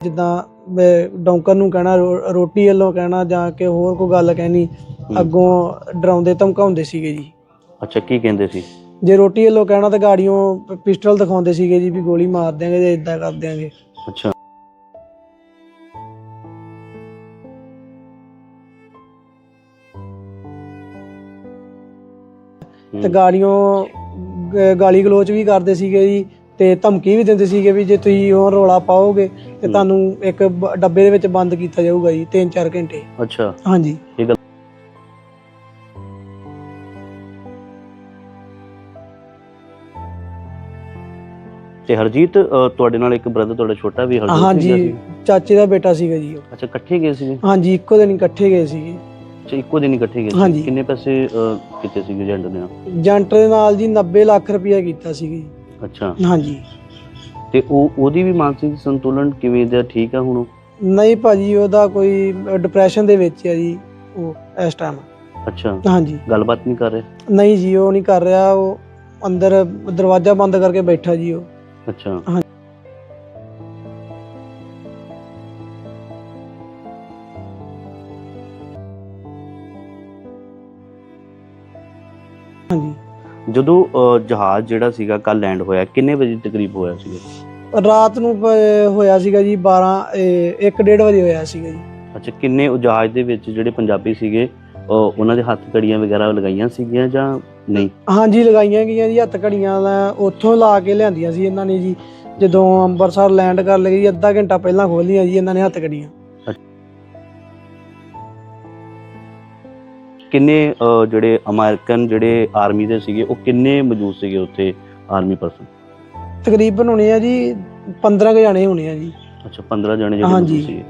ਜਿੱਦਾਂ ਡੌਂਕਰ ਨੂੰ ਕਹਿਣਾ ਰੋ- ਰੋਟੀ ਵੱਲੋਂ ਕਹਿਣਾ ਜਾਂ ਕਿ ਹੋਰ ਕੋਈ ਗੱਲ ਕਹਿਣੀ ਅੱਗੋਂ ਡਰਾਉਂਦੇ ਧਮਕਾਉਂਦੇ ਸੀਗੇ ਜੀ। ਅੱਛਾ ਕੀ ਕਹਿੰਦੇ ਸੀ? ਜੇ ਰੋਟੀ ਵੱਲੋਂ ਕਹਿਣਾ ਤਾਂ ਗਾੜੀਆਂ ਪਿਸਟਲ ਦਿਖਾਉਂਦੇ ਸੀਗੇ ਜੀ ਵੀ ਗੋਲੀ ਮਾਰ ਦਿਆਂਗੇ ਜਾਂ ਇਦਾਂ ਕਰ ਦਿਆਂਗੇ। ਅੱਛਾ। ਤੇ ਗਾੜੀਆਂ ਗਾਲੀ ਗਲੋਚ ਵੀ ਕਰਦੇ ਸੀਗੇ ਜੀ। ਤੇ ਧਮਕੀ ਵੀ ਦਿੰਦੇ ਸੀਗੇ ਵੀ ਜੇ ਤੁਸੀਂ ਉਹ ਰੋਲਾ ਪਾਓਗੇ ਤੇ ਤੁਹਾਨੂੰ ਇੱਕ ਬ- ਡੱਬੇ ਦੇ ਵਿੱਚ ਬੰਦ ਕੀਤਾ ਜਾਊਗਾ ਜੀ 3-4 ਘੰਟੇ। ਅੱਛਾ। ਹਾਂਜੀ। ਇਹ ਗੱਲ ਤੇ ਹਰਜੀਤ ਅ, ਤੁਹਾਡੇ ਨਾਲ ਇੱਕ ਬ੍ਰਦਰ ਤੁਹਾਡਾ ਛੋਟਾ ਵੀ ਹਰਜੀਤ ਹਾਂਜੀ ਸੀ? ਚਾਚੇ ਦਾ ਬੇਟਾ ਸੀਗਾ ਜੀ ਉਹ। ਅੱਛਾ ਇਕੱਠੇ ਗਏ ਸੀਗੇ? ਹਾਂਜੀ ਇੱਕੋ ਦਿਨ ਇਕੱਠੇ ਗਏ ਸੀਗੇ। ਅੱਛਾ ਇੱਕੋ ਦਿਨ ਇਕੱਠੇ ਗਏ ਸੀ। ਹਾਂਜੀ। ਕਿੰਨੇ ਪੈਸੇ ਅ, ਕੀਤੇ ਸੀਗੇ ਏਜੰਟ ਨੇ? ਏਜੰਟ ਦੇ ਨਾਲ ਜੀ 90 ਲੱਖ ਰੁਪਇਆ ਕੀਤਾ ਸੀਗਾ ਜੀ। ਅੱਛਾ। ਹਾਂਜੀ। ਤੇ ਉਹ ਉਹਦੀ ਵੀ ਮਾਨਸਿਕ ਸੰਤੁਲਨ ਕਿਵੇਂ ਦਾ ਠੀਕ ਆ ਹੁਣ ਉਹ? ਨਹੀਂ ਭਾਜੀ ਉਹਦਾ ਕੋਈ ਡਿਪਰੈਸ਼ਨ ਦੇ ਵਿੱਚ ਹੈ ਜੀ ਉਹ ਇਸ ਟਾਈਮ ਅੱਛਾ। ਹਾਂਜੀ। ਗੱਲਬਾਤ ਨਹੀਂ ਕਰ ਰਹੇ? ਨਹੀਂ ਜੀ ਉਹ ਨਹੀਂ ਕਰ ਰਿਹਾ ਉਹ ਅੰਦਰ ਦਰਵਾਜ਼ਾ ਬੰਦ ਕਰਕੇ ਬੈਠਾ ਜੀ ਉਹ। ਅੱਛਾ। ਹਾਂ। ਹਾਂਜੀ। ਜਦੋਂ ਜਹਾਜ਼ ਜਿਹੜਾ ਸੀਗਾ ਕੱਲ ਲੈਂਡ ਹੋਇਆ ਕਿੰਨੇ ਵਜੇ ਤਕਰੀਬ ਹੋਇਆ ਸੀਗਾ ਰਾਤ ਨੂੰ ਪ- ਹੋਇਆ ਸੀਗਾ ਜੀ 12 1:30 ਵਜੇ ਹੋਇਆ ਸੀਗਾ ਜੀ। ਅੱਛਾ ਕਿੰਨੇ ਉਹ ਜਹਾਜ਼ ਦੇ ਵਿੱਚ ਜਿਹੜੇ ਪੰਜਾਬੀ ਸੀਗੇ ਉਹ ਉਹਨਾਂ ਦੇ ਹੱਥ ਕੜੀਆਂ ਵਗੈਰਾ ਲਗਾਈਆਂ ਸੀਗੀਆਂ ਜਾਂ ਨਹੀਂ? ਹਾਂਜੀ ਲਗਾਈਆਂ ਗਈਆਂ ਜੀ ਹੱਥ ਘੜੀਆਂ ਦਾ ਉੱਥੋਂ ਲਾ ਕੇ ਲਿਆਂਦੀਆਂ ਸੀ ਇਹਨਾਂ ਨੇ ਜੀ। ਜਦੋਂ ਅੰਮ੍ਰਿਤਸਰ ਲੈਂਡ ਕਰ ਲਈ ਅੱਧਾ ਘੰਟਾ ਪਹਿਲਾਂ ਖੋਲੀਆਂ ਜੀ ਇਹਨਾਂ ਨੇ ਹੱਥ ਘੜੀਆਂ। ਕਿੰਨੇ ਜਿਹੜੇ ਅਮਰੀਕਨ ਜਿਹੜੇ ਆਰਮੀ ਦੇ ਸੀਗੇ ਉਹ ਕਿੰਨੇ ਮੌਜੂਦ ਸੀਗੇ ਉੱਥੇ ਆਰਮੀ ਪਰਸਨ ਤਕਰੀਬਨ ਹੋਣੇ ਆ ਜੀ 15 ਕੁ ਜਾਣੇ ਹੋਣੇ ਆ ਜੀ। ਅੱਛਾ 15 ਜਣੇ ਜਿਹੜੇ ਹਾਂਜੀ। ਮੌਜੂਦ ਸੀਗੇ।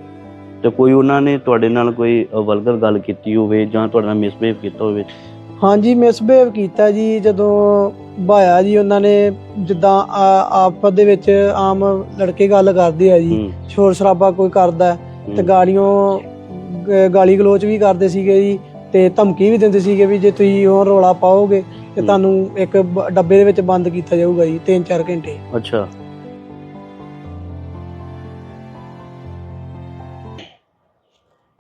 ਤੇ ਕੋਈ ਉਹਨਾਂ ਨੇ ਤੁਹਾਡੇ ਨਾਲ ਕੋਈ ਵਲਗਰ ਗੱਲ ਕੀਤੀ ਹੋਵੇ ਜਾਂ ਤੁਹਾਡੇ ਨਾਲ ਮਿਸਬਿਹੇਵ ਕੀਤਾ ਹੋਵੇ? ਹਾਂਜੀ ਮਿਸਬਿਹੇਵ ਕੀਤਾ ਜੀ ਜਦੋਂ ਭਾਇਆ ਜੀ ਉਹਨਾਂ ਨੇ ਜਿੱਦਾਂ ਆ- ਆਪਸ ਦੇ ਵਿੱਚ ਆਮ ਲੜਕੇ ਗੱਲ ਕਰਦੇ ਆ ਜੀ ਹੂੰ। ਸ਼ੋਰ ਸ਼ਰਾਬਾ ਕੋਈ ਕਰਦਾ ਹੈ ਤੇ ਹੂੰ, ਗਾੜੀਆਂ ਗ- ਗਾਲੀ ਗਲੋਚ ਵੀ ਕਰਦੇ ਸੀਗੇ ਜੀ। ਤੇ ਧਮਕੀ ਵੀ ਦਿੰਦੇ ਸੀਗੇ ਵੀ ਜੇ ਤੁਸੀਂ ਉਹ ਰੋਲਾ ਪਾਓਗੇ ਤੇ। ਤੁਹਾਨੂੰ ਇੱਕ ਬ- ਡੱਬੇ ਦੇ ਵਿੱਚ ਬੰਦ ਕੀਤਾ ਜਾਊਗਾ ਜੀ 3-4 ਘੰਟੇ। ਅੱਛਾ।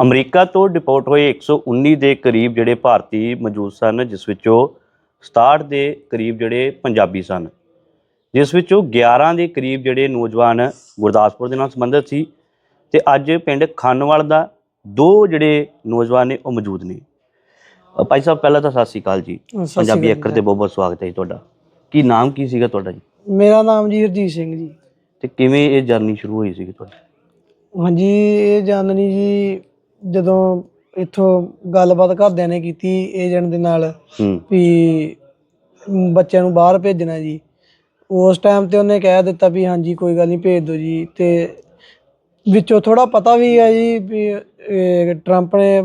ਅਮਰੀਕਾ ਤੋਂ ਡਿਪੋਰਟ ਹੋਏ 119 ਦੇ ਕਰੀਬ ਜਿਹੜੇ ਭਾਰਤੀ ਮੌਜੂਦ ਸਨ ਜਿਸ ਵਿੱਚੋਂ 67 ਦੇ ਕਰੀਬ ਜਿਹੜੇ ਪੰਜਾਬੀ ਸਨ। ਜਿਸ ਵਿੱਚੋਂ 11 ਦੇ ਕਰੀਬ ਜਿਹੜੇ ਨੌਜਵਾਨ ਗੁਰਦਾਸਪੁਰ ਦੇ ਨਾਲ ਸੰਬੰਧਿਤ ਸੀ ਤੇ ਅੱਜ ਪਿੰਡ ਖਾਨਵਾਲ ਦਾ ਦੋ ਜਿਹੜੇ ਨੌਜਵਾਨ ਨੇ ਉਹ ਮੌਜੂਦ ਨੇ। ਭਾਈ ਸਾਹਿਬ ਪਹਿਲਾਂ ਤਾਂ ਸਤਿ ਸ਼੍ਰੀ ਅਕਾਲ ਜੀ। ਪੰਜਾਬੀ ਅੱਖਰ ਤੇ ਬਹੁਤ ਬਹੁਤ ਸਵਾਗਤ ਹੈ ਜੀ ਤੁਹਾਡਾ। ਕੀ ਨਾਮ ਕੀ ਸੀਗਾ ਤੁਹਾਡਾ ਜੀ? ਮੇਰਾ ਨਾਮ ਜੀ ਹਰਜੀਤ ਸਿੰਘ ਜੀ। ਤੇ ਕਿਵੇਂ ਇਹ ਜਰਨੀ ਸ਼ੁਰੂ ਹੋਈ ਸੀਗੀ ਤੁਹਾਡੀ? ਹਾਂਜੀ ਇਹ ਜਾਣਨੀ ਜੀ ਜਦੋਂ ਇੱਥੋਂ ਗੱਲਬਾਤ ਘਰਦਿਆਂ ਨੇ ਕੀਤੀ ਏਜੰਟ ਦੇ ਨਾਲ ਵੀ ਬੱਚਿਆਂ ਨੂੰ ਬਾਹਰ ਭੇਜਣਾ ਜੀ। ਉਸ ਟਾਈਮ ਤੇ ਉਹਨੇ ਕਹਿ ਦਿੱਤਾ ਵੀ ਹਾਂਜੀ ਕੋਈ ਗੱਲ ਨਹੀਂ ਭੇਜ ਦਿਓ ਜੀ। ਤੇ ਵਿੱਚੋਂ ਥੋੜਾ ਪਤਾ ਵੀ ਹੈ ਜੀ ਵੀ ਟਰੰਪ ਨੇ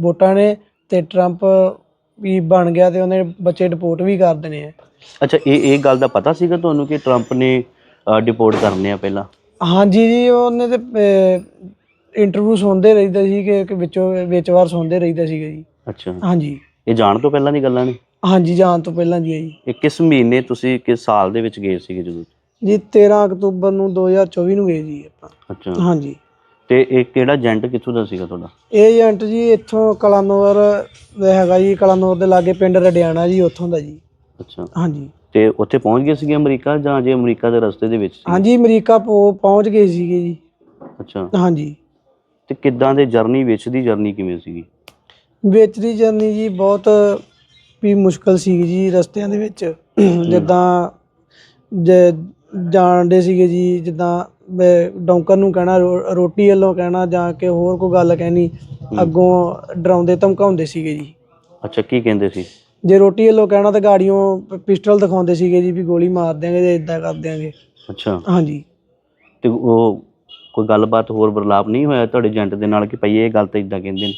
ਵੋਟਾਂ ਨੇ ਤੇ ਟਰੰਪ ਵੀ ਬਣ ਗਿਆ ਤੇ ਉਹਨੇ ਬੱਚੇ ਡਿਪੋਰਟ ਵੀ ਕਰ ਦੇਣੇ ਆ। ਅੱਛਾ ਇਹ ਇਹ ਗੱਲ ਦਾ ਪਤਾ ਸੀਗਾ ਤੁਹਾਨੂੰ ਕਿ ਟਰੰਪ ਨੇ ਡਿਪੋਰਟ ਕਰਨੇ ਆ ਪਹਿਲਾਂ? ਹਾਂਜੀ ਜੀ ਉਹਨੇ ਤੇ ਇੰਟਰਵਿਊ ਸੁਣਦੇ ਰਹਿੰਦੇ ਸੀ ਕਿ ਵਿੱਚੋਂ ਵਿੱਚ ਵਾਰ ਸੁਣਦੇ ਰਹਿੰਦੇ ਸੀਗੇ ਜੀ। ਅੱਛਾ। ਹਾਂਜੀ। ਇਹ ਜਾਣ ਤੋਂ ਪਹਿਲਾਂ ਦੀ ਗੱਲਾਂ ਨੇ? ਹਾਂਜੀ ਜਾਣ ਤੋਂ ਪਹਿਲਾਂ ਜੀ ਜੀ। ਇਹ ਕਿਸ ਮਹੀਨੇ ਤੁਸੀਂ ਕਿਸ ਸਾਲ ਦੇ ਵਿੱਚ ਗਏ ਸੀਗੇ ਜਦੋਂ? ਜੀ 13 ਅਕਤੂਬਰ ਨੂੰ 2024 ਨੂੰ ਗਏ ਜੀ ਆਪਾਂ। ਅੱਛਾ। ਹਾਂਜੀ। ਤੇ ਇਹ ਕਿਹੜਾ ਏਜੰਟ ਕਿੱਥੋਂ ਦਾ ਸੀਗਾ ਤੁਹਾਡਾ? ਇਹ ਏਜੰਟ ਜੀ ਇੱਥੋਂ ਕਲਾਨੌਰ ਦਾ ਹੈਗਾ ਜੀ ਕਲਾਨੌਰ ਦੇ ਲਾਗੇ ਪਿੰਡ ਰਡਿਆਣਾ ਜੀ ਉੱਥੋਂ ਦਾ ਜੀ। ਅੱਛਾ। ਹਾਂਜੀ। ਤੇ ਉੱਥੇ ਪਹੁੰਚ ਗਏ ਸੀਗੇ ਅਮਰੀਕਾ ਜਾਂ ਜੇ ਅਮਰੀਕਾ ਦੇ ਰਸਤੇ ਦੇ ਵਿੱਚ ਸੀ ਹਾਂਜੀ ਅਮਰੀਕਾ ਪਹੁ- ਪਹੁੰਚ ਗਏ ਸੀਗੇ ਜੀ। ਅੱਛਾ। ਹਾਂਜੀ। ਤੇ ਕਿੱਦਾਂ ਦੇ ਜਰਨੀ ਵਿੱਚ ਦੀ ਜਰਨੀ ਕਿਵੇਂ ਸੀਗੀ? ਵਿੱਚ ਦੀ ਜਰਨੀ ਜੀ ਬਹੁਤ ਵੀ ਮੁਸ਼ਕਲ ਸੀ ਜੀ ਰਸਤਿਆਂ ਦੇ ਵਿੱਚ। ਜਿੱਦਾਂ ਜੇ ਜਾਣਦੇ ਸੀਗੇ ਜੀ ਜਿੱਦਾਂ ਡੌਂਕਰ ਨੂੰ ਕਹਿਣਾ ਰੋ- ਰੋਟੀ ਵੱਲੋਂ ਕਹਿਣਾ ਜਾਂ ਕਿ ਹੋਰ ਕੋਈ ਗੱਲ ਕਹਿਣੀ ਅੱਗੋਂ ਡਰਾਉਂਦੇ ਧਮਕਾਉਂਦੇ ਸੀਗੇ ਜੀ। ਅੱਛਾ ਕੀ ਕਹਿੰਦੇ ਸੀ? ਜੇ ਰੋਟੀ ਵੱਲੋਂ ਕਹਿਣਾ ਤਾਂ ਗਾੜੀਆਂ ਪਿਸਟਲ ਦਿਖਾਉਂਦੇ ਸੀਗੇ ਜੀ ਵੀ ਗੋਲੀ ਮਾਰ ਦਿਆਂਗੇ ਜਾਂ ਇਦਾਂ ਕਰ ਦਿਆਂਗੇ। ਅੱਛਾ। ਹਾਂਜੀ। ਤੇ ਉਹ ਕੋਈ ਗੱਲਬਾਤ ਹੋਰ ਬਰਲਾਪ ਨਹੀਂ ਹੋਇਆ ਤੁਹਾਡੇ ਏਜੰਟ ਦੇ ਨਾਲ ਕਿ ਭਈ ਇਹ ਗੱਲ ਤਾਂ ਇਦਾਂ ਕਹਿੰਦੇ ਨੇ?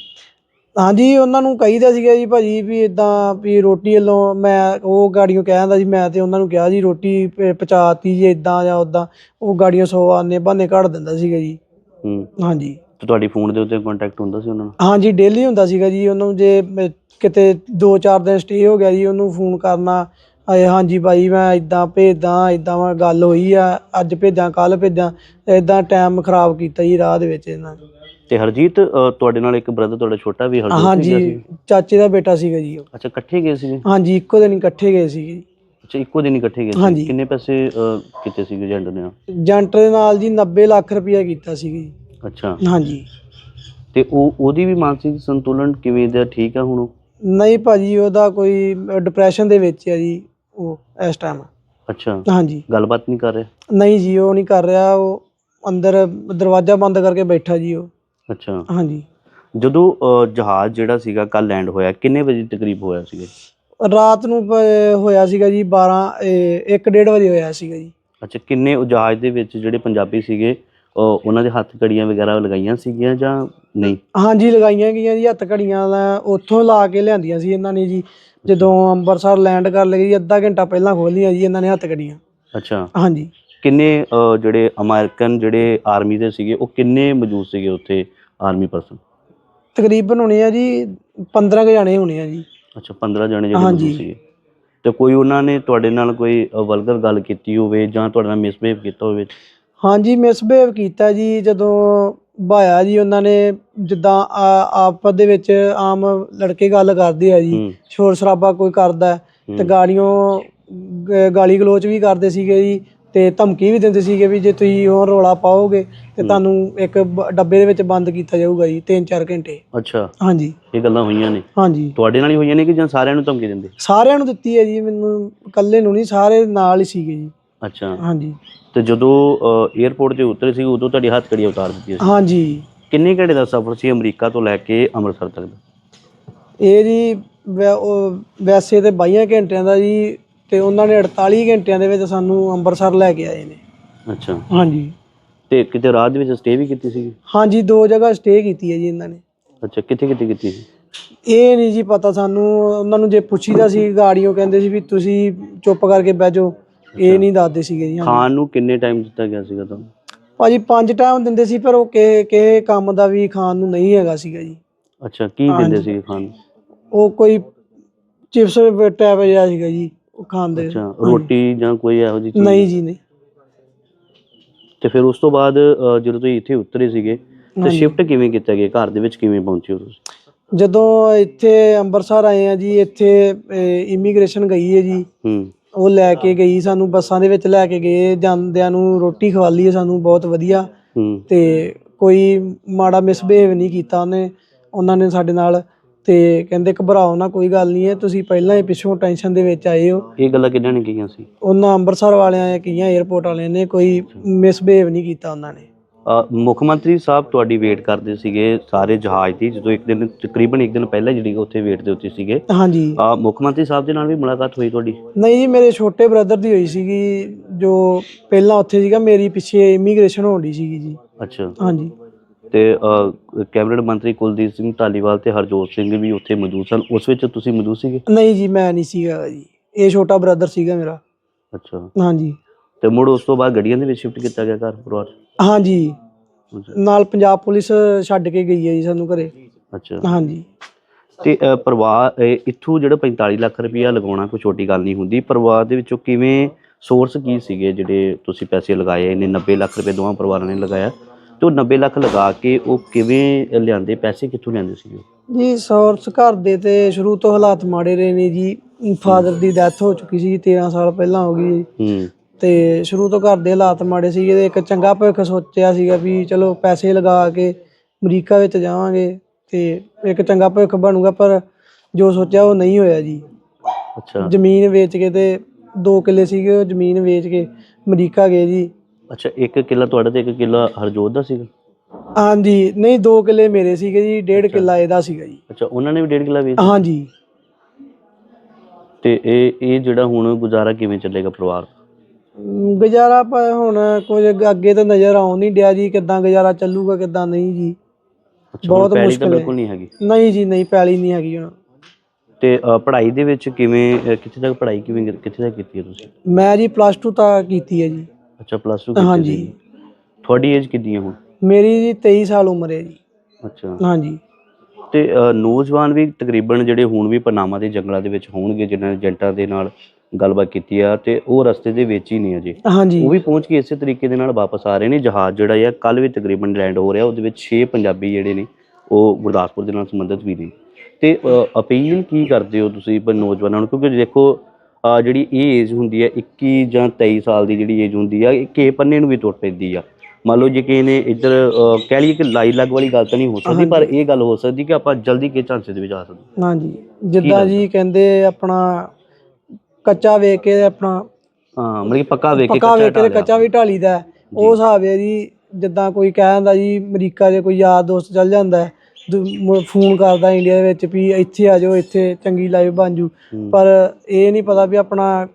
ਹਾਂਜੀ ਉਹਨਾਂ ਨੂੰ ਕਹੀਦਾ ਸੀਗਾ ਜੀ ਭਾਜੀ ਵੀ ਇਦਾਂ ਵੀ ਰੋਟੀ ਵੱਲੋਂ ਮੈਂ ਉਹ ਗਾੜੀਆਂ ਕਹਿੰਦਾ ਸੀ ਮੈਂ ਤੇ ਉਹਨਾਂ ਨੂੰ ਕਿਹਾ ਜੀ ਰੋਟੀ ਪਹੁੰਚਾਤੀ ਜੀ ਇਦਾਂ ਜਾਂ ਉਦਾਂ ਉਹ ਗਾੜੀਆਂ ਸੌ ਆਨੇ ਬਹਾਨੇ ਕੱਢ ਦਿੰਦਾ ਸੀਗਾ ਜੀ। ਹੂੰ। ਹਾਂਜੀ। ਤੇ ਤੁਹਾਡੀ ਫੋਨ ਦੇ ਉੱਤੇ ਕੰਟੈਕਟ ਹੁੰਦਾ ਸੀ ਉਹਨਾਂ ਨਾਲ? ਹਾਂਜੀ ਡੇਲੀ ਹੁੰਦਾ ਸੀਗਾ ਜੀ ਉਹਨੂੰ ਜੇ ਮ- ਕਿਤੇ 2-4 ਦਿਨ ਸਟੇ ਹੋ ਗਿਆ ਜੀ ਉਹਨੂੰ ਫੋਨ ਕਰਨਾ ਆਏ ਹਾਂਜੀ ਭਾਈ ਮੈਂ ਇਦਾਂ ਭੇਜਦਾ ਇਦਾਂ ਵਾ ਗੱਲ ਹੋਈ ਆ ਅੱਜ ਭੇਜਾਂ ਕੱਲ ਭੇਜਾਂ ਇਦਾਂ ਟਾਈਮ ਖਰਾਬ ਕੀਤਾ ਜੀ ਰਾਹ ਦੇ ਵਿੱਚ ਇਹਨਾਂ ਨੇ। ਤੇ ਹਰਜੀਤ ਅ, ਤੁਹਾਡੇ ਨਾਲ ਇੱਕ ਬ੍ਰਦਰ ਤੁਹਾਡਾ ਛੋਟਾ ਵੀ ਹਰਜੋਤ ਵੀ ਗਿਆ ਹਾਂਜੀ ਸੀ? ਚਾਚੇ ਦਾ ਬੇਟਾ ਸੀਗਾ ਜੀ ਉਹ। ਅੱਛਾ ਇਕੱਠੇ ਗਏ ਸੀਗੇ? ਹਾਂਜੀ ਇੱਕੋ ਦਿਨ ਇਕੱਠੇ ਗਏ ਸੀਗੇ ਜੀ। ਅੱਛਾ ਇੱਕੋ ਦਿਨ ਇਕੱਠੇ ਗਏ ਸੀ? ਹਾਂਜੀ। ਕਿੰਨੇ ਪੈਸੇ ਅ, ਕੀਤੇ ਸੀਗੇ ਏਜੰਟ ਨੇ ਏਜੰਟ ਦੇ ਨਾਲ ਜੀ 90 ਲੱਖ ਰੁਪਇਆ ਕੀਤਾ ਸੀਗਾ ਜੀ। ਅੱਛਾ। ਹਾਂਜੀ। ਤੇ ਉਹ ਉਹਦੀ ਵੀ ਮਾਨਸਿਕ ਸੰਤੁਲਨ ਕਿਵੇਂ ਦਾ ਠੀਕ ਆ ਹੁਣ ਉਹ? ਨਹੀਂ ਭਾਜੀ ਉਹਦਾ ਕੋਈ ਡਿਪਰੈਸ਼ਨ ਦੇ ਵਿੱਚ ਆ ਜੀ ਉਹ ਇਸ ਟਾਈਮ ਅੱਛਾ। ਹਾਂਜੀ। ਗੱਲਬਾਤ ਨਹੀਂ ਕਰ ਰਿਹਾ? ਨਹੀਂ ਜੀ ਉਹ ਨਹੀਂ ਕਰ ਰਿਹਾ ਉਹ ਅੰਦਰ ਦਰਵਾਜ਼ਾ ਬੰਦ ਕਰਕੇ ਬੈਠਾ ਜੀ ਉਹ। ਅੱਛਾ। ਹਾਂਜੀ। ਜਦੋਂ ਜਹਾਜ਼ ਜਿਹੜਾ ਸੀਗਾ ਕੱਲ ਲੈਂਡ ਹੋਇਆ ਕਿੰਨੇ ਵਜੇ ਤਕਰੀਬ ਹੋਇਆ ਸੀਗਾ? ਰਾਤ ਨੂੰ ਪ- ਹੋਇਆ ਸੀਗਾ ਜੀ 12 1 1:30 ਵਜੇ ਹੋਇਆ ਸੀਗਾ ਜੀ। ਅੱਛਾ ਕਿੰਨੇ ਉਹ ਜਹਾਜ਼ ਦੇ ਵਿੱਚ ਜਿਹੜੇ ਪੰਜਾਬੀ ਸੀਗੇ ਉਹ ਉਹਨਾਂ ਦੇ ਹੱਥ ਕੜੀਆਂ ਵਗੈਰਾ ਲਗਾਈਆਂ ਸੀਗੀਆਂ ਜਾਂ ਨਹੀਂ? ਹਾਂਜੀ ਲਗਾਈਆਂ ਗਈਆਂ ਜੀ ਹੱਥ ਘੜੀਆਂ ਦਾ ਉੱਥੋਂ ਲਾ ਕੇ ਲਿਆਂਦੀਆਂ ਸੀ ਇਹਨਾਂ ਨੇ ਜੀ। ਜਦੋਂ ਅੰਮ੍ਰਿਤਸਰ ਲੈਂਡ ਕਰ ਲਈ ਜੀ ਅੱਧਾ ਘੰਟਾ ਪਹਿਲਾਂ ਖੋਲੀਆਂ ਜੀ ਇਹਨਾਂ ਨੇ ਹੱਥ ਘੜੀਆਂ। ਅੱਛਾ। ਹਾਂਜੀ। ਕਿੰਨੇ ਜਿਹੜੇ ਅਮਰੀਕਨ ਜਿਹੜੇ ਆਰਮੀ ਦੇ ਸੀਗੇ ਉਹ ਕਿੰਨੇ ਮੌਜੂਦ ਸੀਗੇ ਉੱਥੇ ਆਰਮੀ ਪਰਸਨ ਤਕਰੀਬਨ ਹੋਣੇ ਆ ਜੀ 15 ਕੁ ਜਾਣੇ ਹੋਣੇ ਆ ਜੀ। ਅੱਛਾ 15 ਜਣੇ ਜਿਹੜੇ ਹਾਂਜੀ। ਮੌਜੂਦ ਸੀਗੇ। ਤੇ ਕੋਈ ਉਹਨਾਂ ਨੇ ਤੁਹਾਡੇ ਨਾਲ ਕੋਈ ਵਲਗਰ ਗੱਲ ਕੀਤੀ ਹੋਵੇ ਜਾਂ ਤੁਹਾਡੇ ਨਾਲ ਮਿਸਬਿਹੇਵ ਕੀਤਾ ਹੋਵੇ? ਹਾਂਜੀ ਮਿਸਬਿਹੇਵ ਕੀਤਾ ਜੀ ਜਦੋਂ ਭਾਇਆ ਜੀ ਉਹਨਾਂ ਨੇ ਜਿੱਦਾਂ ਆ- ਆਪਸ ਦੇ ਵਿੱਚ ਆਮ ਲੜਕੇ ਗੱਲ ਕਰਦੇ ਆ ਜੀ ਹੂੰ। ਸ਼ੋਰ ਸ਼ਰਾਬਾ ਕੋਈ ਕਰਦਾ ਹੈ ਤੇ ਹੂੰ। ਗਾਲੀਆਂ ਗਾਲੀ ਗਲੋਚ ਵੀ ਕਰਦੇ ਸੀਗੇ ਜੀ। ਤੇ ਧਮਕੀ ਵੀ ਦਿੰਦੇ ਸੀਗੇ ਵੀ ਜੇ ਤੁਸੀਂ ਉਹ ਰੋਲਾ ਪਾਓਗੇ ਤੇ ਤੁਹਾਨੂੰ ਇੱਕ ਬ- ਡੱਬੇ ਦੇ ਵਿੱਚ ਬੰਦ ਕੀਤਾ ਜਾਊਗਾ ਜੀ 3-4 ਘੰਟੇ। ਅੱਛਾ। ਹਾਂਜੀ। ਇਹ ਗੱਲਾਂ ਹੋਈਆਂ ਨੇ? ਹਾਂਜੀ। ਤੁਹਾਡੇ ਨਾਲ ਹੀ ਹੋਈਆਂ ਨੇ ਕਿ ਜਾਂ ਸਾਰਿਆਂ ਨੂੰ ਧਮਕੀ ਦਿੰਦੇ? ਸਾਰਿਆਂ ਨੂੰ ਦਿੱਤੀ ਹੈ ਜੀ ਮੈਨੂੰ ਇਕੱਲੇ ਨੂੰ ਨਹੀਂ ਸਾਰੇ ਨਾਲ ਹੀ ਸੀਗੇ ਜੀ। ਅੱਛਾ। ਹਾਂਜੀ। ਤੇ ਜਦੋਂ 에어ਪੋਰਟ ਤੇ ਉਤਰੇ ਸੀ ਉਦੋਂ ਤੁਹਾਡੀ ਹੱਥ ਕੜੀ ਉਤਾਰ ਦਿੱਤੀ ਸੀ ਹਾਂਜੀ। ਕਿੰਨੇ ਘੰਟੇ ਦਾ ਸਫ਼ਰ ਸੀ ਅਮਰੀਕਾ ਤੋਂ ਲੈ ਕੇ ਅੰਮ੍ਰਿਤਸਰ ਤੱਕ ਦਾ? ਇਹ ਜੀ ਵੈ- ਉਹ ਵੈਸੇ ਤੇ 22 ਘੰਟਿਆਂ ਦਾ ਜੀ ਤੇ ਉਹਨਾਂ ਨੇ 48 ਘੰਟਿਆਂ ਦੇ ਵਿੱਚ ਸਾਨੂੰ ਅੰਮ੍ਰਿਤਸਰ ਲੈ ਕੇ ਆਏ ਨੇ। ਅੱਛਾ। ਹਾਂਜੀ। ਤੇ ਕਿਤੇ ਰਾਤ ਦੇ ਵਿੱਚ ਸਟੇ ਵੀ ਕੀਤੀ ਸੀ ਹਾਂਜੀ ਦੋ ਜਗ੍ਹਾ ਸਟੇ ਕੀਤੀ ਹੈ ਜੀ ਇਹਨਾਂ ਨੇ। ਅੱਛਾ ਕਿੱਥੇ ਕਿੱਥੇ ਕੀਤੀ ਸੀ? ਇਹ ਨਹੀਂ ਜੀ ਪਤਾ ਸਾਨੂੰ ਉਹਨਾਂ ਨੂੰ ਜੇ ਪੁੱਛੀਦਾ ਸੀ ਗਾੜੀਆਂ ਕਹਿੰਦੇ ਸੀ ਵੀ ਤੁਸੀਂ ਚੁੱਪ ਕਰਕੇ ਬਹਿ ਜਾਓ। ਇਹ ਨਹੀਂ ਦੱਸਦੇ ਸੀਗੇ ਜੀ ਹਾਂਜੀ। ਖਾਣ ਨੂੰ ਕਿੰਨੇ ਟਾਈਮ ਦਿੱਤਾ ਗਿਆ ਸੀਗਾ ਤੁਹਾਨੂੰ? ਭਾਜੀ ਪੰਜ ਟਾਈਮ ਦਿੰਦੇ ਸੀ ਪਰ ਉਹ ਕਿਸੇ ਕਿਸੇ ਕੰਮ ਦਾ ਵੀ ਖਾਣ ਨੂੰ ਨਹੀਂ ਹੈਗਾ ਸੀਗਾ ਜੀ। ਅੱਛਾ ਕੀ ਦਿੰਦੇ ਹਾਂਜੀ। ਸੀ ਖਾਣ ਨੂੰ? ਉਹ ਕੋਈ ਚਿਪਸ ਟੈਪ ਜਿਹਾ ਸੀਗਾ ਜੀ। ਖਾਂਦੇ ਅੱਛਾ ਰੋਟੀ ਜਾਂ ਕੋਈ ਇਹੋ ਜਿਹੀ ਚੀਜ਼? ਨਹੀਂ ਜੀ ਨਹੀਂ। ਤੇ ਫਿਰ ਉਸ ਤੋਂ ਬਾਅਦ ਅ, ਜਦੋਂ ਤੁਸੀਂ ਇੱਥੇ ਉਤਰੇ ਸੀਗੇ ਤੇ ਹਾਂਜੀ। ਸ਼ਿਫਟ ਕਿਵੇਂ ਕੀਤਾ ਗਿਆ? ਘਰ ਦੇ ਵਿੱਚ ਕਿਵੇਂ ਪਹੁੰਚੇ ਹੋ ਤੁਸੀਂ? ਜਦੋਂ ਇੱਥੇ ਅੰਮ੍ਰਿਤਸਰ ਆਏ ਆ ਜੀ ਇੱਥੇ ਇਮੀਗ੍ਰੇਸ਼ਨ ਗਈ ਹੈ ਜੀ। ਹੂੰ। ਉਹ ਲੈ ਕੇ ਗਈ ਸਾਨੂੰ ਬੱਸਾਂ ਦੇ ਵਿੱਚ ਲੈ ਕੇ ਗਏ। ਜਾਂਦਿਆਂ ਨੂੰ ਰੋਟੀ ਖਵਾਲੀ ਹੈ ਸਾਨੂੰ ਬਹੁਤ ਵਧੀਆ। ਹੂੰ। ਤੇ ਕੋਈ ਮਾੜਾ ਮਿਸਬਿਹੇਵ ਨਹੀਂ ਕੀਤਾ ਉਹਨੇ। ਉਹਨਾਂ ਨੇ ਸਾਡੇ ਨਾਲ ਤੇ ਕਹਿੰਦੇ ਘਬਰਾਓ ਨਾ ਕੋਈ ਗੱਲ ਨਹੀਂ ਹੈ। ਤੁਸੀਂ ਪਹਿਲਾਂ ਹੀ ਪਿੱਛੋਂ ਟੈਨਸ਼ਨ ਦੇ ਵਿੱਚ ਆਏ ਹੋ। ਇਹ ਗੱਲਾਂ ਕਿਹਨਾਂ ਨੇ ਕਹੀਆਂ ਸੀ? ਉਹਨਾਂ ਅੰਮ੍ਰਿਤਸਰ ਵਾਲਿਆਂ ਜਾਂ ਕਈਆਂ 에ਅਰਪੋਰਟ ਵਾਲਿਆਂ ਨੇ ਕੋਈ ਮਿਸਬਿਹੇਵ ਨਹੀਂ ਕੀਤਾ ਉਹਨਾਂ ਨੇ। ਅ, ਮੁੱਖ ਮੰਤਰੀ ਸਾਹਿਬ ਤੁਹਾਡੀ ਵੇਟ ਕਰਦੇ ਸੀਗੇ ਸਾਰੇ ਜਹਾਜ਼ ਦੀ ਜਦੋਂ ਇੱਕ ਦਿਨ ਤਕਰੀਬਨ ਇੱਕ ਦਿਨ ਪਹਿਲਾਂ ਜਿਹੜੀ ਉੱਥੇ ਵੇਟ ਦੇ ਉੱਤੇ ਸੀਗੇ। ਹਾਂਜੀ। ਅ, ਮੁੱਖ ਮੰਤਰੀ ਸਾਹਿਬ ਦੇ ਨਾਲ ਵੀ ਮੁਲਾਕਾਤ ਹੋਈ ਤੁਹਾਡੀ? ਨਹੀਂ ਜੀ ਮੇਰੇ ਛੋਟੇ ਬ੍ਰਦਰ ਦੀ ਹੋਈ ਸੀਗੀ ਜੋ ਪਹਿਲਾਂ ਉੱਥੇ ਸੀਗਾ ਮੇਰੀ ਪਿੱਛੇ ਇਮੀਗ੍ਰੇਸ਼ਨ ਹੋਣ ਦੀ ਸੀਗੀ ਜੀ। ਅੱਛਾ। ਹਾਂਜੀ। ਤੇ ਕੈਬਨਿਟ ਮੰਤਰੀ ਕੁਲਦੀਪ ਸਿੰਘ ਧਾਲੀਵਾਲ ਤੇ ਹਰਜੋਤ ਸਿੰਘ ਵੀ ਉੱਥੇ ਮੌਜੂਦ ਸਨ। ਉਸ ਵਿੱਚ ਤੁਸੀਂ ਮੌਜੂਦ ਸੀਗੇ? ਨਹੀਂ ਜੀ ਮੈਂ ਨਹੀਂ ਸੀਗਾ ਜੀ। ਇਹ ਛੋਟਾ ਬ੍ਰਦਰ ਸੀਗਾ ਮੇਰਾ। ਅੱਛਾ। ਹਾਂਜੀ। ਤੇ ਮੁੜ ਉਸ ਤੋਂ ਬਾਅਦ ਗੱਡੀਆਂ ਦੇ ਵਿੱਚ ਸ਼ਿਫਟ ਕੀਤਾ ਗਿਆ ਘਰ ਪਰਿਵਾਰ? ਹਾਂਜੀ। ਨਾਲ ਪੰਜਾਬ ਪੁਲਿਸ ਛੱਡ ਕੇ ਗਈ ਹੈ ਜੀ ਸਾਨੂੰ ਘਰੇ। ਅੱਛਾ। ਹਾਂਜੀ। ਤੇ ਪਰਿਵਾਰ ਇੱਥੋਂ ਜਿਹੜਾ 45 ਲੱਖ ਰੁਪਇਆ ਲਗਾਉਣਾ ਕੋਈ ਛੋਟੀ ਗੱਲ ਨਹੀਂ ਹੁੰਦੀ। ਪਰਿਵਾਰ ਦੇ ਵਿੱਚੋਂ ਕਿਵੇਂ ਸੋਰਸ ਕੀ ਸੀਗੇ ਜਿਹੜੇ ਤੁਸੀਂ ਪੈਸੇ ਲਗਾਏ? ਇਹਨੇ 90 ਲੱਖ ਰੁਪਏ ਦੋਵਾਂ ਪਰਿਵਾਰਾਂ ਨੇ ਲਗਾਇਆ। ਤੇ ਉਹ 90 ਲੱਖ ਲਗਾ ਕੇ ਉਹ ਕਿਵੇਂ ਲਿਆਂਦੇ? ਪੈਸੇ ਕਿੱਥੋਂ ਲਿਆਂਦੇ ਸੀਗੇ? ਜੀ ਸੋਰਸ ਘਰ ਦੇ ਤੇ ਸ਼ੁਰੂ ਤੋਂ ਹਾਲਾਤ ਮਾੜੇ ਰਹੇ ਨੇ ਜੀ। ਫਾਦਰ ਦੀ ਡੈਥ ਹੋ ਚੁੱਕੀ ਸੀ 13 ਸਾਲ ਪਹਿਲਾਂ ਹੋ ਗਈ ਹੂੰ। ਤੇ ਸ਼ੁਰੂ ਤੋਂ ਘਰ ਦੇ ਹਾਲਾਤ ਮਾੜੇ ਸੀਗੇ ਤੇ ਇੱਕ ਚੰਗਾ ਭਵਿੱਖ ਸੋਚਿਆ ਸੀਗਾ ਵੀ ਚਲੋ ਪੈਸੇ ਲਗਾ ਕੇ ਅਮਰੀਕਾ ਵਿੱਚ ਜਾਵਾਂਗੇ ਤੇ ਇੱਕ ਚੰਗਾ ਭਵਿੱਖ ਬਣੂਗਾ ਪਰ ਜੋ ਸੋਚਿਆ ਉਹ ਨਹੀਂ ਹੋਇਆ ਜੀ। ਅੱਛਾ। ਜ਼ਮੀਨ ਵੇਚ ਕੇ ਤੇ 2 ਕਿੱਲੇ ਸੀਗੇ ਉਹ ਜ਼ਮੀਨ ਵੇਚ ਕੇ ਅਮਰੀਕਾ ਗਏ ਜੀ। ਅੱਛਾ ਇੱਕ ਕਿੱਲਾ ਤੁਹਾਡਾ ਤੇ ਇੱਕ ਕਿੱਲਾ ਹਰਜੋਤ ਦਾ ਸੀਗਾ? ਹਾਂਜੀ ਨਹੀਂ 2 ਕਿੱਲੇ ਮੇਰੇ ਸੀਗੇ ਜੀ 1.5 ਕਿੱਲਾ ਇਹਦਾ ਸੀਗਾ ਜੀ। ਅੱਛਾ ਉਹਨਾਂ ਨੇ ਵੀ ਡੇਢ ਕਿੱਲਾ ਵੇਚ ਹਾਂਜੀ। ਤੇ ਇਹ ਇਹ ਜਿਹੜਾ ਹੁਣ ਗੁਜ਼ਾਰਾ ਕਿਵੇਂ ਚੱਲੇਗਾ ਪਰਿਵਾਰ? ਅਮ, ਗੁਜ਼ਾਰਾ ਪਰ ਹੁਣ ਕੁਝ ਅੱਗ- ਤਾਂ ਨਜ਼ਰ ਆਉਣ ਨਹੀਂ ਡਿਆ ਜੀ ਕਿੱਦਾਂ ਗੁਜ਼ਾਰਾ ਚੱਲੂਗਾ ਕਿੱਦਾਂ ਨਹੀਂ ਜੀ। ਅੱਛਾ ਹੁਣ ਬਹੁਤ ਪੈਲੀ ਤਾਂ ਮੁਸ਼ਕਿਲ ਹੈ। ਬਿਲਕੁਲ ਨਹੀਂ ਹੈਗੀ? ਨਹੀਂ ਜੀ ਨਹੀਂ ਪੈਲੀ ਨਹੀਂ ਹੈਗੀ ਹੁਣ। ਤੇ ਅ, ਪੜ੍ਹਾਈ ਦੇ ਵਿੱਚ ਕਿਵੇਂ ਅ, ਕਿੱਥੇ ਤੱਕ ਪੜ੍ਹਾਈ ਕਿਵੇਂ ਕਿੱਥੇ ਤੱਕ ਕੀਤੀ ਹੈ ਤੁਸੀਂ? ਮੈਂ ਜੀ ਪਲੱਸ 2 ਤੱਕ ਕੀਤੀ ਹੈ ਜੀ। ਅੱਛਾ ਪਲੱਸ 2 ਕੀਤੀ ਹਾਂਜੀ। ਤੁਹਾਡੀ ਏਜ ਕਿੰਨੀ ਹੈ ਹੁਣ? ਮੇਰੀ ਜੀ 23 ਸਾਲ ਉਮਰ ਹੈ ਜੀ। ਅੱਛਾ। ਹਾਂਜੀ। ਤੇ ਅ, ਨੌਜਵਾਨ ਵੀ ਤਕਰੀਬਨ ਜਿਹੜੇ ਹੁਣ ਵੀ ਪਨਾਮਾ ਦੇ ਜੰਗਲਾਂ ਦੇ ਵਿੱਚ ਹੋਣਗੇ ਜਿਨ੍ਹਾਂ ਏਜੰਟਾਂ ਦੇ ਨਾਲ ਗੱਲਬਾਤ ਕੀਤੀ ਆ ਤੇ ਉਹ ਰਸਤੇ ਦੇ ਵਿੱਚ ਹੀ ਨੇ ਅਜੇ। ਹਾਂਜੀ। ਉਹ ਵੀ ਪਹੁੰਚ ਕੇ ਇਸੇ ਤਰੀਕੇ ਦੇ ਨਾਲ ਵਾਪਸ ਆ ਰਹੇ ਨੇ। ਜਹਾਜ਼ ਜਿਹੜਾ ਆ ਕੱਲ ਵੀ ਤਕਰੀਬਨ ਲੈਂਡ ਹੋ ਰਿਹਾ ਉਹਦੇ ਵਿੱਚ 6 ਪੰਜਾਬੀ ਜਿਹੜੇ ਨੇ ਉਹ ਗੁਰਦਾਸਪੁਰ ਦੇ ਨਾਲ ਸੰਬੰਧਿਤ ਵੀ ਨੇ। ਤੇ ਅਪੀਲ ਕੀ ਕਰਦੇ ਹੋ ਤੁਸੀਂ ਪ- ਨੌਜਵਾਨਾਂ ਨੂੰ? ਕਿਉਂਕਿ ਦੇਖੋ ਅ, ਜਿਹੜੀ ਇਹ ਏਜ ਹੁੰਦੀ ਹੈ 21 ਜਾਂ 23 ਸਾਲ ਦੀ ਜਿਹੜੀ ਏਜ ਹੁੰਦੀ ਆ ਇਹ ਕਿਸੇ ਪੰਨੇ ਨੂੰ ਵੀ ਟੁੱਟ ਪੈਂਦੀ ਆ। ਮੰਨ ਲਓ ਜੇ ਕਿਸੇ ਨੇ ਇੱਧਰ ਕਹਿ ਲਈਏ ਕਿ ਲਾਈ ਲੱਗ ਵਾਲੀ ਗੱਲ ਤਾਂ ਨਹੀਂ ਹੋ ਸਕਦੀ ਪਰ ਇਹ ਗੱਲ ਹੋ ਸਕਦੀ ਕਿ ਆਪਾਂ ਜਲਦੀ ਕਿਸੇ ਝਾਂਸੇ ਦੇ ਵਿੱਚ ਆ ਸਕਦੇ ਹਾਂਜੀ। ਜਿੱਦਾਂ ਜੀ ਕਹਿੰਦੇ ਆਪਣਾ ਕੱਚਾ ਵੇਖ ਕੇ ਆਪਣਾ ਹਾਂ ਮਤਲਬ ਕਿ ਪੱਕਾ ਵੇਖ ਕੇ ਪੱਕਾ ਵੇਖ ਕੇ। ਕੱਚਾ ਵੀ ਢਾਲੀਦਾ। ਉਹ ਹਿਸਾਬ ਹੈ ਜੀ ਜਿੱਦਾਂ ਕੋਈ ਕਹਿ ਦਿੰਦਾ ਜੀ ਅਮਰੀਕਾ ਦੇ ਕੋਈ ਯਾਰ ਦੋਸਤ ਚੱਲ ਜਾਂਦਾ ਹੈ, ਫੋਨ ਕਰਦਾ ਇੰਡੀਆ ਦੇ ਵਿੱਚ ਵੀ ਇੱਥੇ ਆ ਜਾਓ ਇੱਥੇ ਚੰਗੀ ਲਾਈਵ ਬਣ ਜੂ। ਪਰ ਇਹ ਨਹੀਂ ਪਤਾ ਵੀ ਆਪਣਾ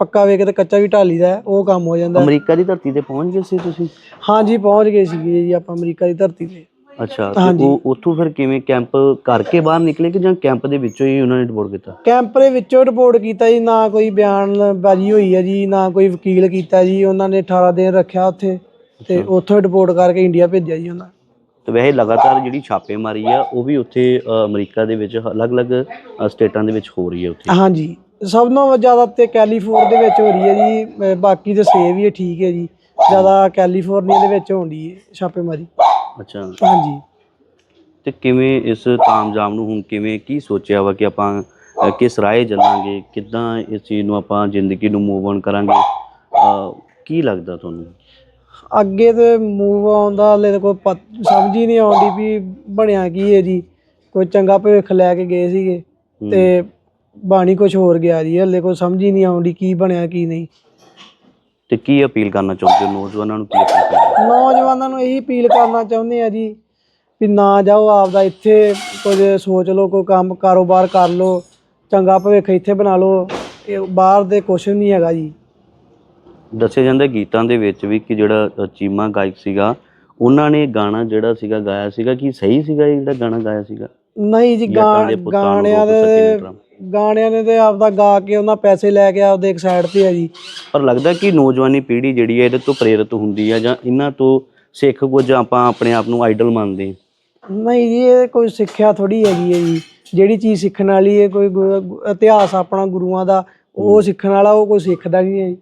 ਪੱਕਾ ਵੇਖ ਕੇ ਤੇ ਕੱਚਾ ਵੀ ਢਾਲੀਦਾ ਉਹ ਕੰਮ ਹੋ ਜਾਂਦਾ। ਅਮਰੀਕਾ ਦੀ ਧਰਤੀ ਤੇ ਪਹੁੰਚ ਗਏ ਸੀ ਤੁਸੀਂ? ਹਾਂਜੀ ਪਹੁੰਚ ਗਏ ਸੀਗੇ ਜੀ ਆਪਾਂ ਅਮਰੀਕਾ ਦੀ ਧਰਤੀ ਤੇ। ਅੱਛਾ ਤੇ। ਉਹ ਉੱਥੋਂ ਫਿਰ ਕਿਵੇਂ ਕੈਂਪ ਕਰਕੇ ਬਾਹਰ ਨਿਕਲੇ ਕਿ ਜਾਂ ਕੈਂਪ ਦੇ ਵਿੱਚੋਂ ਹੀ ਉਹਨਾਂ ਨੇ ਰਿਪੋਰਟ ਕੀਤਾ? ਕੈਂਪ ਦੇ ਵਿੱਚੋਂ ਰਿਪੋਰਟ ਕੀਤਾ ਜੀ ਨਾ ਕੋਈ ਬਿਆਨਬਾਜ਼ੀ ਹੋਈ ਹੈ ਜੀ ਨਾ ਕੋਈ ਵਕੀਲ ਕੀਤਾ ਜੀ ਉਹਨਾਂ ਨੇ 18 ਦਿਨ ਰੱਖਿਆ ਉੱਥੇ। ਤੇ ਉੱਥੋਂ ਰਿਪੋਰਟ ਕਰਕੇ ਇੰਡੀਆ ਭੇਜਿਆ ਜੀ ਉਹਨਾਂ ਤੇ ਵੈਸੇ ਲਗਾਤਾਰ ਜਿਹੜੀ ਛਾਪੇਮਾਰੀ ਆ ਉਹ ਵੀ ਉੱਥੇ ਅਮਰੀਕਾ ਦੇ ਵਿੱਚ ਅਲੱਗ-ਅਲੱਗ ਸਟੇਟਾਂ ਦੇ ਵਿੱਚ ਹੋ ਰਹੀ ਹੈ ਉੱਥੇ। ਹਾਂਜੀ। ਸਭ ਤੋਂ ਜ਼ਿਆਦਾ ਤੇ ਕੈਲੀਫੋਰ ਦੇ ਵਿੱਚ ਹੋ ਰਹੀ ਹੈ ਜੀ ਬਾਕੀ ਤੇ ਸੇ ਵੀ ਠੀਕ ਹੈ ਜੀ। ਜ਼ਿਆਦਾ ਕੈਲੀਫੋਰਨੀਆ ਦੇ ਵਿੱਚ ਹੋਣੀ ਹੈ ਛਾਪੇਮਾਰੀ ਅੱਛਾ। ਹਾਂਜੀ। ਤੇ ਕਿਵੇਂ ਇਸ ਤਾਮਝਾਮ ਨੂੰ ਹੁਣ ਕਿਵੇਂ ਕੀ ਸੋਚਿਆ ਵਾ ਕਿ ਆਪਾਂ ਕਿਸ ਰਾਏ ਚੱਲਾਂਗੇ ਕਿੱਦਾਂ ਇਸ ਚੀਜ਼ ਨੂੰ ਆਪਾਂ ਜ਼ਿੰਦਗੀ ਨੂੰ ਮੂਵ ਔਨ ਕਰਾਂਗੇ? ਕੀ ਲੱਗਦਾ ਤੁਹਾਨੂੰ? ਅੱਗੇ ਤੇ ਮੂਵ ਆਉਣ ਦਾ ਹਲੇ ਤਾਂ ਕੋਈ ਪਤ- ਸਮਝ ਹੀ ਨਹੀਂ ਆਉਂਦੀ ਵੀ ਬਣਿਆ ਕੀ ਹੈ ਜੀ। ਕੋਈ ਚੰਗਾ ਭਵਿੱਖ ਲੈ ਕੇ ਗਏ ਸੀਗੇ। ਤੇ ਬਾਣੀ ਕੁਝ ਹੋਰ ਗਿਆ ਜੀ। ਹਲੇ ਕੋਈ ਸਮਝ ਹੀ ਨਹੀਂ ਆਉਂਦੀ ਕੀ ਬਣਿਆ ਕੀ ਨਹੀਂ। ਤੇ ਕੀ ਅਪੀਲ ਕਰਨਾ ਚਾਹੁੰਦੇ ਹੋ? ਨੌਜਵਾਨਾਂ ਨੂੰ ਕੀ ਅਪੀਲ ਕਰਨਾ ਨੌਜਵਾਨਾਂ ਨੂੰ ਇਹੀ ਅਪੀਲ ਕਰਨਾ ਚਾਹੁੰਦੇ ਆ ਜੀ ਵੀ ਨਾ ਜਾਓ ਆਪਦਾ ਇੱਥੇ ਕੁਝ ਸੋਚ ਲਓ ਕੋਈ ਕੰਮ ਕਾਰੋਬਾਰ ਕਰ ਲਓ ਚੰਗਾ ਭਵਿੱਖ ਇੱਥੇ ਬਣਾ ਲਓ। ਇਹ ਬਾਹਰ ਦੇ ਕੁਛ ਨਹੀਂ ਹੈਗਾ ਜੀ। ਦੱਸਿਆ ਜਾਂਦਾ ਗੀਤਾਂ ਦੇ ਵਿੱਚ ਵੀ ਕਿ ਜਿਹੜਾ ਚੀਮਾ ਗਾਇਕ ਸੀਗਾ ਉਹਨਾਂ ਨੇ ਗਾਣਾ ਜਿਹੜਾ ਸੀਗਾ ਗਾਇਆ ਸੀਗਾ ਕਿ ਸਹੀ ਸੀਗਾ ਇਹ ਜਿਹੜਾ ਗਾਣਾ ਗਾਇਆ ਸੀਗਾ? ਨਹੀਂ ਜੀ ਗਾਣਿਆਂ ਦੇ। ਗਾਣਿਆਂ ਨੇ ਤੇ ਆਪਦਾ ਗਾ ਕੇ ਉਹਨਾਂ ਪੈਸੇ ਲੈ ਕੇ ਆਪਦੇ ਇੱਕ ਸਾਈਡ ਤੇ ਆ ਜੀ। ਪਰ ਲੱਗਦਾ ਕਿ ਨੌਜਵਾਨੀ ਪੀੜ੍ਹੀ ਜਿਹੜੀ ਹੈ ਇਹਦੇ ਤੋਂ ਪ੍ਰੇਰਿਤ ਹੁੰਦੀ ਹੈ ਜਾਂ ਇਹਨਾਂ ਤੋਂ ਸਿੱਖ ਕੁਝ ਆਪਾਂ ਆਪਣੇ ਆਪ ਨੂੰ ਆਈਡਲ ਮੰਨਦੇ ਨਹੀਂ ਜੀ ਇਹ ਕੋਈ ਸਿੱਖਿਆ ਥੋੜੀ ਹੈਗੀ ਹੈ ਜੀ। ਜਿਹੜੀ ਚੀਜ਼ ਸਿੱਖਣ ਵਾਲੀ ਹੈ ਕੋਈ ਇਤਿਹਾਸ ਆਪਣਾ ਗੁਰੂਆਂ ਦਾ ਉਹ ਸਿੱਖਣ ਵਾਲਾ ਉਹ ਕੋਈ ਸਿੱਖਦਾ ਨਹੀਂ ਹੈ ਜੀ।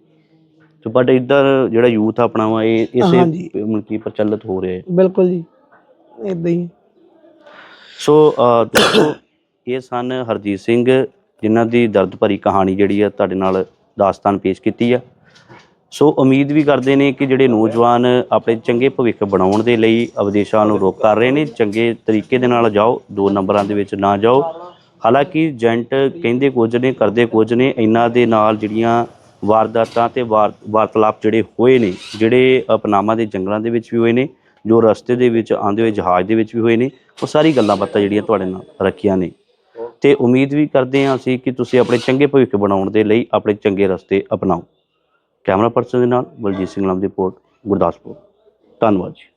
ਤੇ ਬਟ ਇੱਧਰ ਜਿਹੜਾ ਯੂਥ ਆਪਣਾ ਵਾ ਇਹ ਇਸੇ ਹਾਂਜੀ। ਮਤਲਬ ਕਿ ਪ੍ਰਚਲਿਤ ਹੋ ਰਿਹਾ ਹੈ। ਬਿਲਕੁਲ ਜੀ। ਇਦਾਂ ਹੀ। ਸੋ ਅ, ਦੋਸਤੋ ਇਹ ਸਨ ਹਰਜੀਤ ਸਿੰਘ ਜਿਨ੍ਹਾਂ ਦੀ ਦਰਦ ਭਰੀ ਕਹਾਣੀ ਜਿਹੜੀ ਆ ਤੁਹਾਡੇ ਨਾਲ ਦਾਸਤਾਨ ਪੇਸ਼ ਕੀਤੀ ਆ। ਸੋ ਉਮੀਦ ਵੀ ਕਰਦੇ ਨੇ ਕਿ ਜਿਹੜੇ ਨੌਜਵਾਨ ਆਪਣੇ ਚੰਗੇ ਭਵਿੱਖ ਬਣਾਉਣ ਦੇ ਲਈ ਅਵਦੇਸ਼ਾਂ ਨੂੰ ਰੋਕ ਕਰ ਰਹੇ ਨੇ ਚੰਗੇ ਤਰੀਕੇ ਦੇ ਨਾਲ ਜਾਓ ਦੋ ਨੰਬਰਾਂ ਦੇ ਵਿੱਚ ਨਾ ਜਾਓ। ਹਾਲਾਂਕਿ ਏਜੰਟ ਕਹਿੰਦੇ ਕੁਝ ਨੇ ਕਰਦੇ ਕੁਝ ਨੇ ਇਹਨਾਂ ਦੇ ਨਾਲ ਜਿਹੜੀਆਂ ਵਾਰਦਾਤਾਂ ਤੇ ਵਾਰ- ਵਾਰਤਾਲਾਪ ਜਿਹੜੇ ਹੋਏ ਨੇ ਜਿਹੜੇ ਅ, ਪਨਾਮਾ ਦੇ ਜੰਗਲਾਂ ਦੇ ਵਿੱਚ ਵੀ ਹੋਏ ਨੇ ਜੋ ਰਸਤੇ ਦੇ ਵਿੱਚ ਆਉਂਦੇ ਹੋਏ ਜਹਾਜ਼ ਦੇ ਵਿੱਚ ਵੀ ਹੋਏ ਨੇ ਉਹ ਸਾਰੀ ਗੱਲਾਂ ਬਾਤਾਂ ਜਿਹੜੀਆਂ ਤੁਹਾਡੇ ਨਾਲ ਰੱਖੀਆਂ ਨੇ। ਤੇ ਉਮੀਦ ਵੀ ਕਰਦੇ ਹਾਂ ਅਸੀਂ ਕਿ ਤੁਸੀਂ ਆਪਣੇ ਚੰਗੇ ਭਵਿੱਖ ਬਣਾਉਣ ਦੇ ਲਈ ਆਪਣੇ ਚੰਗੇ ਰਸਤੇ ਅਪਣਾਓ। ਕੈਮਰਾ ਪਰਸਨ ਦੇ ਨਾਲ ਬਲਜੀਤ ਸਿੰਘ ਨਾਮ ਦੀ ਰਿਪੋਰਟ ਗੁਰਦਾਸਪੁਰ। ਧੰਨਵਾਦ ਜੀ।